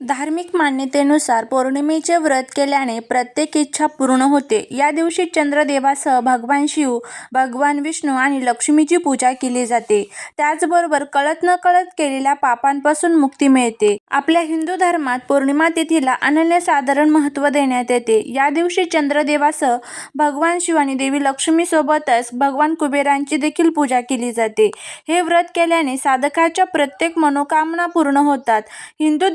धार्मिक मान्यतेनुसार पौर्णिमेचे व्रत केल्याने प्रत्येक इच्छा पूर्ण होते. या दिवशी चंद्रदेवासह भगवान शिव, भगवान विष्णू आणि लक्ष्मीची पूजा केली जाते. त्याचबरोबर कळत-नकळत केलेल्या पापांपासून मुक्ती मिळते. आपल्या हिंदू धर्मात पौर्णिमा तिथीला अनन्यसाधारण महत्त्व देण्यात येते. या दिवशी चंद्रदेवासह भगवान शिव आणि देवी लक्ष्मीसोबतच भगवान कुबेरांची देखील पूजा केली जाते. हे व्रत केल्याने साधकाच्या प्रत्येक मनोकामना पूर्ण होतात. हिंदू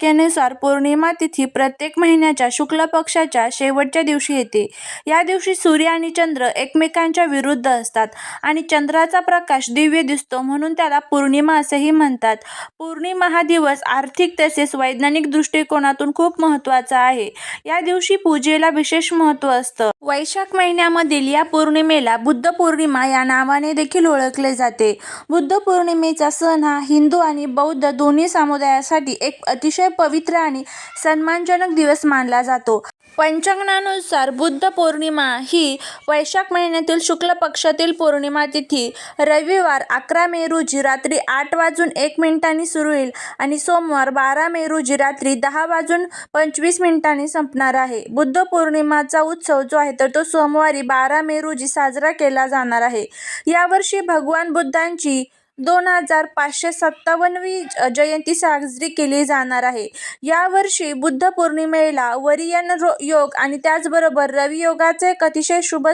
दिनदर्शिकेनुसार पौर्णिमा तिथी प्रत्येक महिन्याच्या शुक्ल पक्षाच्या शेवटच्या दिवशी येते. या दिवशी सूर्य आणि चंद्र एकमेकांच्या विरुद्ध असतात आणि चंद्राचा प्रकाश दिव्य दिसतो म्हणून त्याला पौर्णिमा असेही म्हणतात. पौर्णिमा हा दिवस आर्थिक तसेच वैज्ञानिक दृष्टिकोनातून खूप महत्त्वाचा आहे. या दिवशी पूजेला विशेष महत्त्व असतं. वैशाख महिन्यामधील या पौर्णिमेला बुद्ध पौर्णिमा या नावाने देखील ओळखले जाते. बुद्ध पौर्णिमेचा सण हा हिंदू आणि बौद्ध दोन्ही समुदायासाठी एक अतिशय पवित्र आणि सन्मानजनक दिवस मानला जातो. पंचांगणानुसार बुद्ध पौर्णिमा ही वैशाख महिन्यातील शुक्ल पक्षातील पौर्णिमा तिथी रविवार अकरा मे रोजी रात्री आठ वाजून एक मिनिटांनी सुरू होईल आणि सोमवार बारा मे रोजी रात्री दहा वाजून पंचवीस मिनिटांनी संपणार आहे. बुद्ध पौर्णिमाचा उत्सव जो आहे तर तो सोमवारी बारा मे रोजी साजरा केला जाणार आहे. यावर्षी भगवान बुद्धांची दोन हजार पाचशे सत्तावन्नवी जयंती साजरी केली जाणार आहे. यावर्षी बुद्ध पौर्णिमेला वरियन रो योग आणि त्याचबरोबर रवियोगाचे एक अतिशय शुभ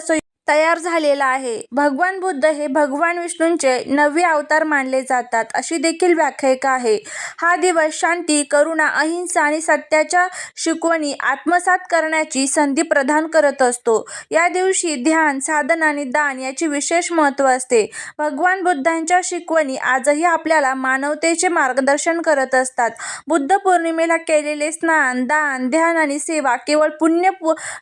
तयार झालेला आहे. भगवान बुद्ध हे भगवान विष्णूंचे नववे अवतार मानले जातात अशी देखील व्याख्यायिका आहे. हा दिवस शांती, करुणा, अहिंसा आणि सत्याच्या शिकवणी आत्मसात करण्याची संधी प्रदान करत असतो. या दिवशी ध्यान, साधन आणि दान याचे विशेष महत्त्व असते. भगवान बुद्धांच्या शिकवणी आजही आपल्याला मानवतेचे मार्गदर्शन करत असतात. बुद्ध पौर्णिमेला केलेले स्नान, दान, ध्यान आणि सेवा केवळ पुण्य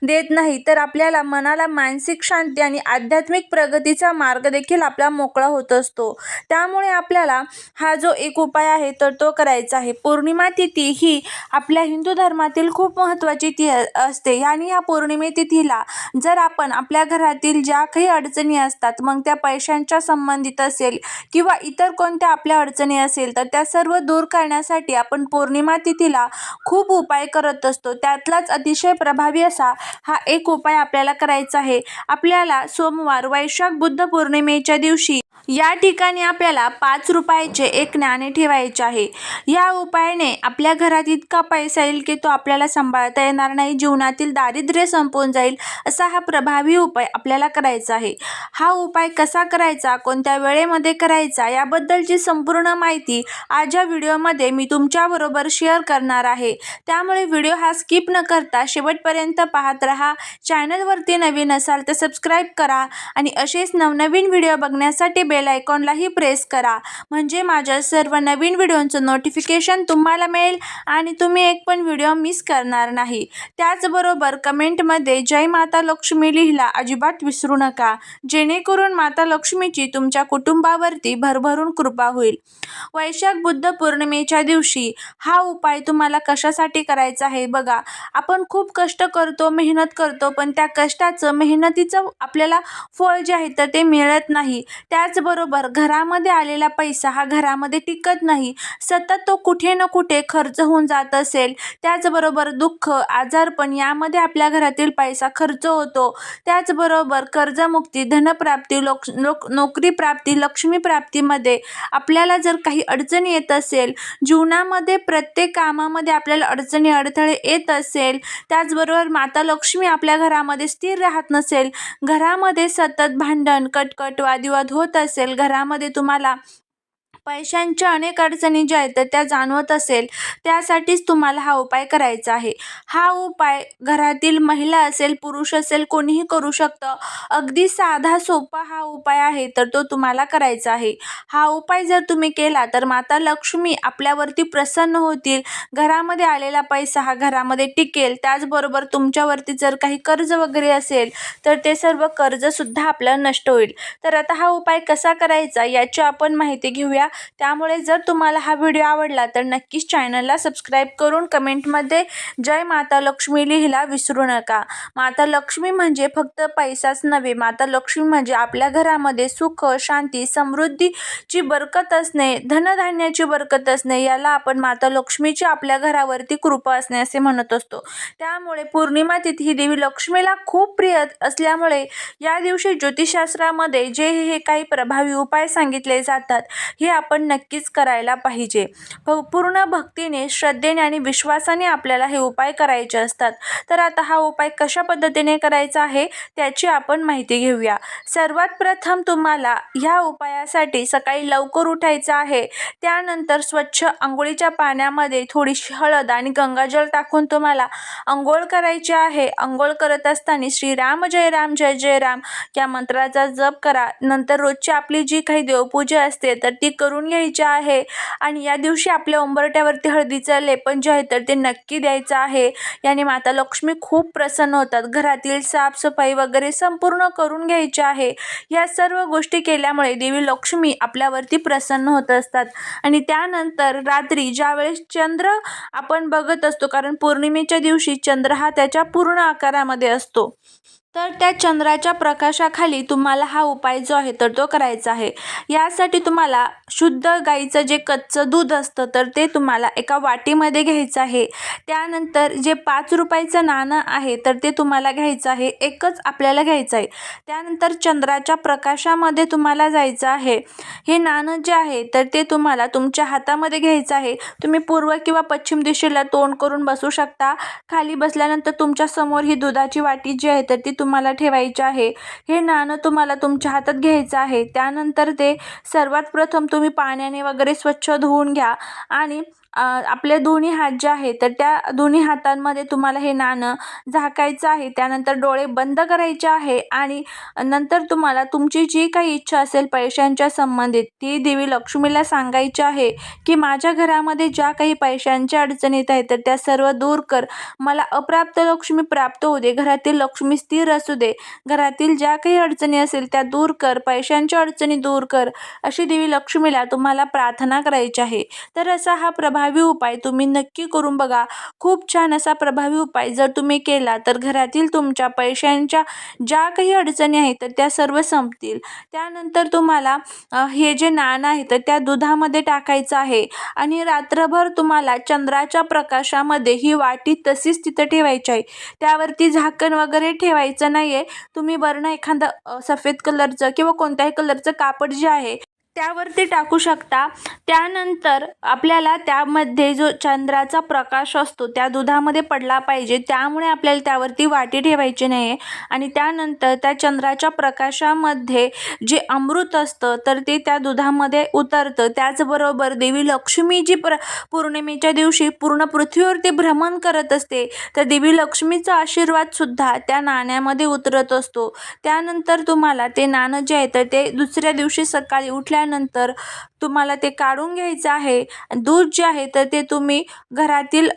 देत नाही तर आपल्याला मनाला मानसिक शांती आणि आध्यात्मिक प्रगतीचा मार्ग देखील आपला मोकळा होत असतो. त्यामुळे आपल्याला हा जो एक उपाय आहे तर तो करायचा आहे. पौर्णिमा तिथी ही आपल्या हिंदू धर्मातील खूप महत्त्वाची ती असते आणि ह्या पौर्णिमे तिथीला जर आपण आपल्या घरातील ज्या काही अडचणी असतात मग त्या पैशांच्या संबंधित असेल किंवा इतर कोणत्या आपल्या अडचणी असेल तर त्या सर्व दूर करण्यासाठी आपण पौर्णिमा तिथीला खूप उपाय करत असतो. त्यातलाच अतिशय प्रभावी असा हा एक उपाय आपल्याला करायचा आहे. आपल्या आपल्याला सोमवार वैशाख बुद्ध पौर्णिमेच्या दिवशी या ठिकाणी आपल्याला पाच रुपयाचे एक नाणे ठेवायचे आहे. या उपायाने आपल्या घरात इतका पैसा येईल की तो आपल्याला सांभाळता येणार नाही. जीवनातील दारिद्र्य संपून जाईल असा हा प्रभावी उपाय आपल्याला करायचा आहे. हा उपाय कसा करायचा, कोणत्या वेळेमध्ये करायचा याबद्दलची संपूर्ण माहिती आज या व्हिडिओमध्ये मी तुमच्याबरोबर शेअर करणार आहे. त्यामुळे व्हिडिओ हा स्किप न करता शेवटपर्यंत पाहत रहा चॅनलवरती नवीन असाल तर सबस्क्राईब करा आणि असेच नवनवीन व्हिडिओ बघण्यासाठी बेल आयकॉनलाही प्रेस करा म्हणजे माझ्या सर्व नवीन व्हिडिओचं नोटिफिकेशन तुम्हाला मिळेल आणि तुम्ही एक पण व्हिडिओ मिस करणार नाही. त्याचबरोबर कमेंटमध्ये जय माता लक्ष्मी लिहिला अजिबात विसरू नका, जेणेकरून माता लक्ष्मीची तुमच्या कुटुंबावरती भरभरून कृपा होईल. वैशाख बुद्ध पौर्णिमेच्या दिवशी हा उपाय तुम्हाला कशासाठी करायचा आहे बघा, आपण खूप कष्ट करतो, मेहनत करतो पण त्या कष्टाचं, मेहनतीचं आपल्याला फळ जे आहे तर ते मिळत नाही. त्याचबरोबर घरामध्ये आलेला पैसा हा घरामध्ये टिकत नाही. सतत तो कुठे ना कुठे खर्च होऊन जात असेल. त्याचबरोबर दुःख, आजारपण यामध्ये आपल्या घरातील पैसा खर्च होतो. त्याचबरोबर कर्जमुक्ती, धनप्राप्ती, नोकरीप्राप्ती, लक्ष्मीप्राप्तीमध्ये आपल्याला जर काही अडचणी येत असेल, जीवनामध्ये प्रत्येक कामामध्ये आपल्याला अडचणी, अडथळे येत असेल, त्याचबरोबर माता लक्ष्मी आपल्या घरामध्ये स्थिर राहत नसेल, घरामध्ये सतत भांडण, कटकट, वादविवाद होत असेल, घरामध्ये तुम्हाला पैशांच्या अनेक अडचणी ज्या आहेत तर त्या जाणवत असेल, त्यासाठीच तुम्हाला हा उपाय करायचा आहे. हा उपाय घरातील महिला असेल, पुरुष असेल कोणीही करू शकतं. अगदी साधा सोपा हा उपाय आहे तर तो तुम्हाला करायचा आहे. हा उपाय जर तुम्ही केला तर माता लक्ष्मी आपल्यावरती प्रसन्न होतील. घरामध्ये आलेला पैसा हा घरामध्ये टिकेल. त्याचबरोबर तुमच्यावरती जर काही कर्ज वगैरे असेल तर ते सर्व कर्जसुद्धा आपलं नष्ट होईल. तर आता हा उपाय कसा करायचा याची आपण माहिती घेऊया. त्यामुळे जर तुम्हाला हा व्हिडिओ आवडला तर नक्कीच चॅनलला सबस्क्राईब करून कमेंटमध्ये जय माता लक्ष्मी लिहिला विसरू नका. माता लक्ष्मी म्हणजे फक्त पैसाच नव्हे माता लक्ष्मी म्हणजे आपल्या घरामध्ये सुख शांती समृद्धीची बरकत असणे धनधान्याची बरकत असणे याला आपण माता लक्ष्मीची आपल्या घरावरती कृपा असणे असे म्हणत असतो. त्यामुळे पौर्णिमा तिथी ही देवी लक्ष्मीला खूप प्रिय असल्यामुळे या दिवशी ज्योतिषशास्त्रामध्ये जे हे काही प्रभावी उपाय सांगितले जातात हे आपण नक्कीच करायला पाहिजे. भ पूर्ण भक्तीने श्रद्धेने आणि विश्वासाने आपल्याला हे उपाय करायचे असतात. तर आता हा उपाय कशा पद्धतीने करायचा आहे त्याची आपण माहिती घेऊया. सर्वात प्रथम तुम्हाला ह्या उपायासाठी सकाळी लवकर उठायचं आहे. त्यानंतर स्वच्छ आंघोळीच्या पाण्यामध्ये थोडीशी हळद आणि गंगाजल टाकून तुम्हाला आंघोळ करायची आहे. आंघोळ करत असताना श्रीराम जय राम जय जय राम या मंत्राचा जप करा. नंतर रोजची आपली जी काही देवपूजा असते तर ती करून करून घ्यायचे आहे. आणि या दिवशी आपल्या उंबरट्यावरती हळदीचं लेपन जे आहे तर ते नक्की द्यायचं आहे. याने माता लक्ष्मी खूप प्रसन्न होतात. घरातील साफसफाई वगैरे संपूर्ण करून घ्यायची आहे. या सर्व गोष्टी केल्यामुळे देवी लक्ष्मी आपल्यावरती प्रसन्न होत असतात. आणि त्यानंतर रात्री ज्यावेळेस चंद्र आपण बघत असतो कारण पौर्णिमेच्या दिवशी चंद्र हा त्याच्या पूर्ण आकारामध्ये असतो. तर त्या चंद्राच्या प्रकाशाखाली तुम्हाला हा उपाय जो आहे तर तो करायचा आहे. यासाठी तुम्हाला शुद्ध गाईचं जे कच्चं दूध असतं तर ते तुम्हाला एका वाटीमध्ये घ्यायचं आहे. त्यानंतर जे पाच रुपयाचं नाणं आहे तर ते तुम्हाला घ्यायचं आहे. एकच आपल्याला घ्यायचं आहे. त्यानंतर चंद्राच्या प्रकाशामध्ये तुम्हाला जायचं आहे. हे नाणं जे आहे तर ते तुम्हाला तुमच्या हातामध्ये घ्यायचं आहे. तुम्ही पूर्व किंवा पश्चिम दिशेला तोंड करून बसू शकता. खाली बसल्यानंतर तुमच्यासमोर ही दुधाची वाटी जी आहे तर ती तुम्हाला ठेवायचे आहे. हे नाणं तुम्हाला तुमच्या हातात घ्यायचं आहे. त्यानंतर ते सर्वात प्रथम तुम्ही पाण्याने वगैरे स्वच्छ धुवून घ्या आणि आपले दोन्ही हात जे आहे तर त्या दोन्ही हातांमध्ये तुम्हाला हे नाणं झाकायचं आहे. त्यानंतर डोळे बंद करायचे आहे आणि नंतर तुम्हाला तुमची जी काही इच्छा असेल पैशांच्या संबंधित ती देवी लक्ष्मीला सांगायची आहे की माझ्या घरामध्ये ज्या काही पैशांच्या अडचणीत आहेत तर त्या सर्व दूर कर. मला अप्राप्त लक्ष्मी प्राप्त होऊ दे. घरातील लक्ष्मी स्थिर असू दे. घरातील ज्या काही अडचणी असेल त्या दूर कर. पैशांच्या अडचणी दूर कर. अशी देवी लक्ष्मीला तुम्हाला प्रार्थना करायची आहे. तर असा हा प्रभाव उपाय तुम्ही नक्की करून बघा. खूप छान असा प्रभावी उपाय जर तुम्ही केला तर घरातील तुमच्या पैशांच्या ज्या काही अडचणी आहेत तर त्या सर्व संपतील. त्यानंतर तुम्हाला हे जे नाणं आहे तर त्या दुधामध्ये टाकायचं आहे आणि रात्रभर तुम्हाला चंद्राच्या प्रकाशामध्ये ही वाटी तशीच तिथं ठेवायची आहे. त्यावरती झाकण वगैरे ठेवायचं नाही आहे तुम्ही बरं एखादं सफेद कलरचं किंवा कोणत्याही कलरचं कापड जे आहे त्यावरती टाकू शकता. त्यानंतर आपल्याला त्यामध्ये जो चंद्राचा प्रकाश असतो त्या दुधामध्ये पडला पाहिजे. त्यामुळे आपल्याला त्यावरती वाटी ठेवायची नाही आहे आणि त्यानंतर त्या चंद्राच्या प्रकाशामध्ये जे अमृत असतं तर ते त्या दुधामध्ये उतरतं. त्याचबरोबर देवी लक्ष्मी जी प्र पौर्णिमेच्या दिवशी पूर्ण पृथ्वीवरती भ्रमण करत असते तर देवी लक्ष्मीचा आशीर्वादसुद्धा त्या नाण्यामध्ये उतरत असतो. त्यानंतर तुम्हाला ते नाणं जे आहे तर ते दुसऱ्या दिवशी सकाळी उठल्या त्यानंतर तुम्हाला ते काढून घ्यायचं आहे. दूध जे आहे तर ते तुम्ही घरातील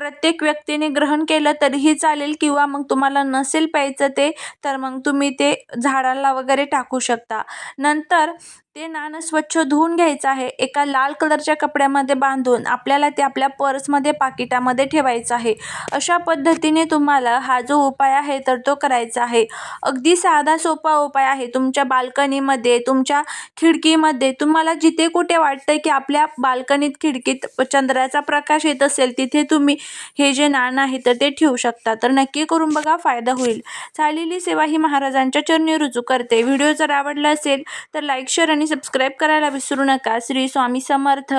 प्रत्येक व्यक्तीने ग्रहण केलं तरीही चालेल किंवा मग तुम्हाला नसेल प्यायचं ते तर मग तुम्ही ते झाडाला वगैरे टाकू शकता. नंतर ते नाणं स्वच्छ धुवून घ्यायचं आहे. एका लाल कलरच्या कपड्यामध्ये बांधून आपल्याला ते आपल्या पर्समध्ये पाकिटामध्ये ठेवायचं आहे. अशा पद्धतीने तुम्हाला हा जो उपाय आहे तर तो करायचा आहे. अगदी साधा सोपा उपाय आहे. तुमच्या बाल्कनीमध्ये तुमच्या खिडकीमध्ये तुम्हाला जिथे कुठे वाटतं की आपल्या बाल्कनीत खिडकीत चंद्राचा प्रकाश येत असेल तिथे तुम्ही हे जे नाणं आहे तर ते ठेवू शकता. तर नक्की करून बघा फायदा होईल. झालेली सेवा ही महाराजांच्या चरणी रुजू करते. व्हिडिओ जर आवडला असेल तर लाईक शेअर आणि सबस्क्राईब करायला विसरू नका. श्री स्वामी समर्थ.